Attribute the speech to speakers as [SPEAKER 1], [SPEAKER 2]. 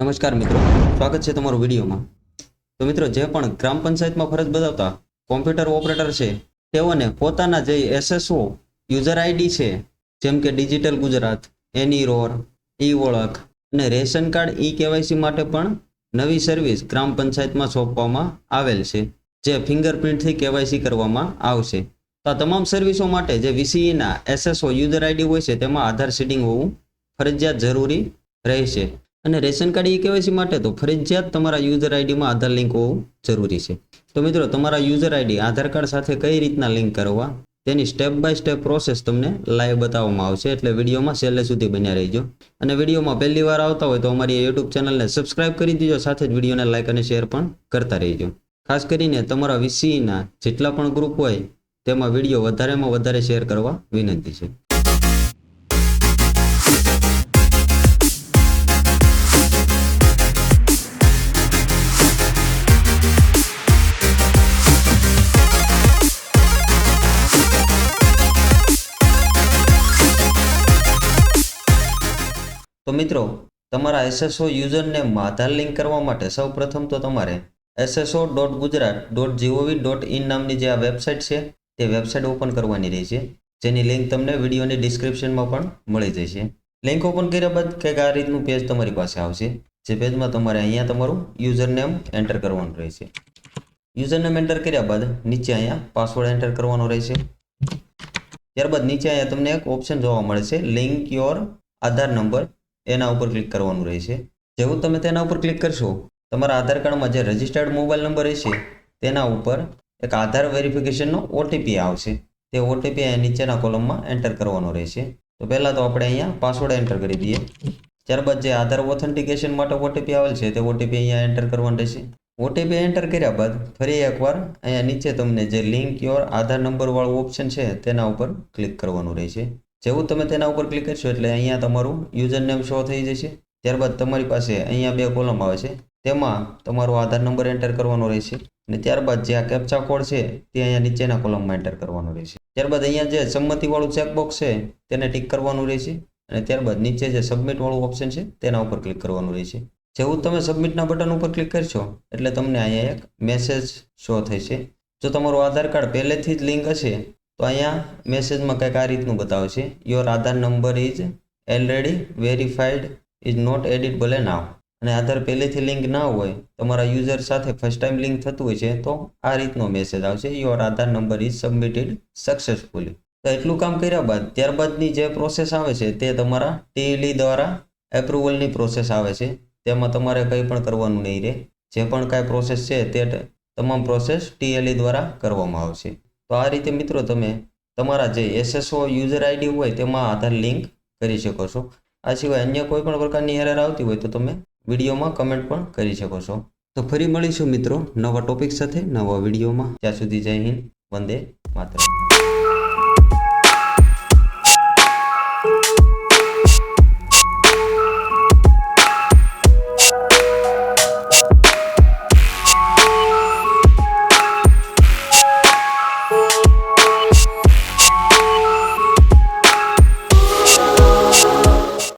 [SPEAKER 1] નમસ્કાર મિત્રો, સ્વાગત છે તમારું વિડીયોમાં. તો મિત્રો, જે પણ ગ્રામ પંચાયતમાં ફરજ બજાવતા કોમ્પ્યુટર ઓપરેટર છે, તેઓને પોતાના જે એસએસઓ યુઝર આઈડી છે, જેમ કે ડિજિટલ ગુજરાત એની રોર ઈ ઓળખ અને રેશન કાર્ડ ઈ કેવાયસી માટે પણ નવી સર્વિસ ગ્રામ પંચાયતમાં સોંપવામાં આવેલ છે, જે ફિંગરપ્રિન્ટથી કેવાયસી કરવામાં આવશે. તો આ તમામ સર્વિસો માટે જે વીસીઈના એસએસઓ યુઝર આઈડી હોય છે, તેમાં આધાર સીડિંગ હોવું ફરજિયાત જરૂરી રહેશે. અને રેશન કાર્ડ ઈ કેવાયસી માટે તો ફરજિયાત તમારા યુઝર આઈડીમાં આધાર લિંક હોવું જરૂરી છે. તો મિત્રો, તમારા યુઝર આઈડી આધાર કાર્ડ સાથે કઈ રીતના લિંક કરવા? તેની સ્ટેપ બાય સ્ટેપ પ્રોસેસ તમને લાઈવ બતાવવામાં આવશે. એટલે વિડીયોમાં છેલ્લે સુધી બન્યા રહીજો. અને વિડીયોમાં પહેલી વાર આવતા હોય તો અમારી યુટ્યુબ ચેનલને સબસ્ક્રાઇબ કરી દીજો. સાથે જ વિડીયોને લાઇક અને શેર પણ કરતા રહીજો. ખાસ કરીને તમારા વીસીના જેટલા પણ ગ્રુપ હોય, તેમાં વીડિયો વધારેમાં વધારે શેર કરવા વિનંતી છે. તો મિત્રો, તમારા એસએસઓ યુઝરને આધાર લિંક કરવા માટે સૌ પ્રથમ તો તમારે SSO dot Gujarat dot GOV dot in નામની જે આ વેબસાઇટ છે, તે વેબસાઇટ ઓપન કરવાની રહેશે. જેની લિંક તમને વિડીયોની ડિસ્ક્રિપ્શનમાં પણ મળી જશે. લિંક ઓપન કર્યા બાદ કંઈક આ રીતનું પેજ તમારી પાસે આવશે. જે પેજમાં તમારે અહીંયા તમારું યુઝર નેમ એન્ટર કરવાનું રહેશે. યુઝર નેમ એન્ટર કર્યા બાદ નીચે અહીંયા પાસવર્ડ એન્ટર કરવાનો રહેશે. ત્યારબાદ નીચે અહીંયા તમને એક ઓપ્શન જોવા મળે છે, લિંક યોર આધાર નંબર. એના ઉપર ક્લિક કરવાનું રહેશે. જેવું તમે તેના ઉપર ક્લિક કરશો, તમારા આધાર કાર્ડમાં જે રજિસ્ટર્ડ મોબાઈલ નંબર રહેશે, તેના ઉપર એક આધાર વેરિફિકેશનનો ઓટીપી આવશે. તે ઓટીપી અહીંયા નીચેના કોલમમાં એન્ટર કરવાનો રહેશે. તો પહેલાં તો આપણે અહીંયા પાસવર્ડ એન્ટર કરી દઈએ. ત્યારબાદ જે આધાર ઓથેન્ટિકેશન માટે ઓટીપી આવેલ છે, તે ઓટીપી અહીંયા એન્ટર કરવાનો રહેશે. ઓટીપી એન્ટર કર્યા બાદ ફરી એકવાર અહીંયા નીચે તમને જે લિંક યોર આધાર નંબરવાળું ઓપ્શન છે, તેના ઉપર ક્લિક કરવાનું રહેશે. જેવું તમે તેના ઉપર ક્લિક કરશો એટલે અહીંયા તમારું યુઝર નેમ શો થઈ જશે. ત્યારબાદ તમારી પાસે અહીંયા બે કોલમ આવે છે. તેમાં તમારો આધાર નંબર એન્ટર કરવાનો રહેશે અને ત્યારબાદ જે આ કેપ્ચા કોડ છે તે અહીંયા નીચેના કોલમમાં એન્ટર કરવાનો રહેશે. ત્યારબાદ અહીંયા જે સંમતિવાળું ચેકબોક્સ છે તેને ટિક કરવાનું રહેશે અને ત્યારબાદ નીચે જે સબમિટ વાળું ઓપ્શન છે તેના ઉપર ક્લિક કરવાનું રહેશે. જેવું તમે સબમિટના બટન ઉપર ક્લિક કરશો એટલે તમને અહીંયા એક મેસેજ શો થશે. જો તમારું આધાર કાર્ડ પહેલેથી જ લિંક હશે તો અહીંયા મેસેજમાં કંઈક આ રીતનું બતાવશે your Aadhaar number is already verified is not editable now અને આધાર પહેલેથી લિંક ના હોય, તમારા યુઝર સાથે ફર્સ્ટ ટાઈમ લિંક થતું હોય છે, તો આ રીતનો મેસેજ આવશે. Your Aadhaar number is submitted successfully તો એટલું કામ કર્યા બાદ, ત્યારબાદની જે પ્રોસેસ આવે છે, તે તમારા ટીએલઈ દ્વારા એપ્રુવલની પ્રોસેસ આવે છે. તેમાં તમારે કંઈ પણ કરવાનું નહીં રહે. જે પણ કાંઈ પ્રોસેસ છે, તે તમામ પ્રોસેસ ટીએલઈ દ્વારા કરવામાં આવશે. તો આ રીતે મિત્રો તમે તમારા જે એસએસઓ યુઝર આઈડી હોય તેમાં આધાર લિંક કરી શકો છો. આ સિવાય અન્ય કોઈ પણ પ્રકારની એરર આવતી હોય તો તમે વિડીયોમાં કમેન્ટ પણ કરી શકો છો. તો ફરી મળીશું મિત્રો નવા ટોપિક સાથે નવા વિડીયોમાં. ત્યાં સુધી જય હિન્દ, વંદે માતરમ.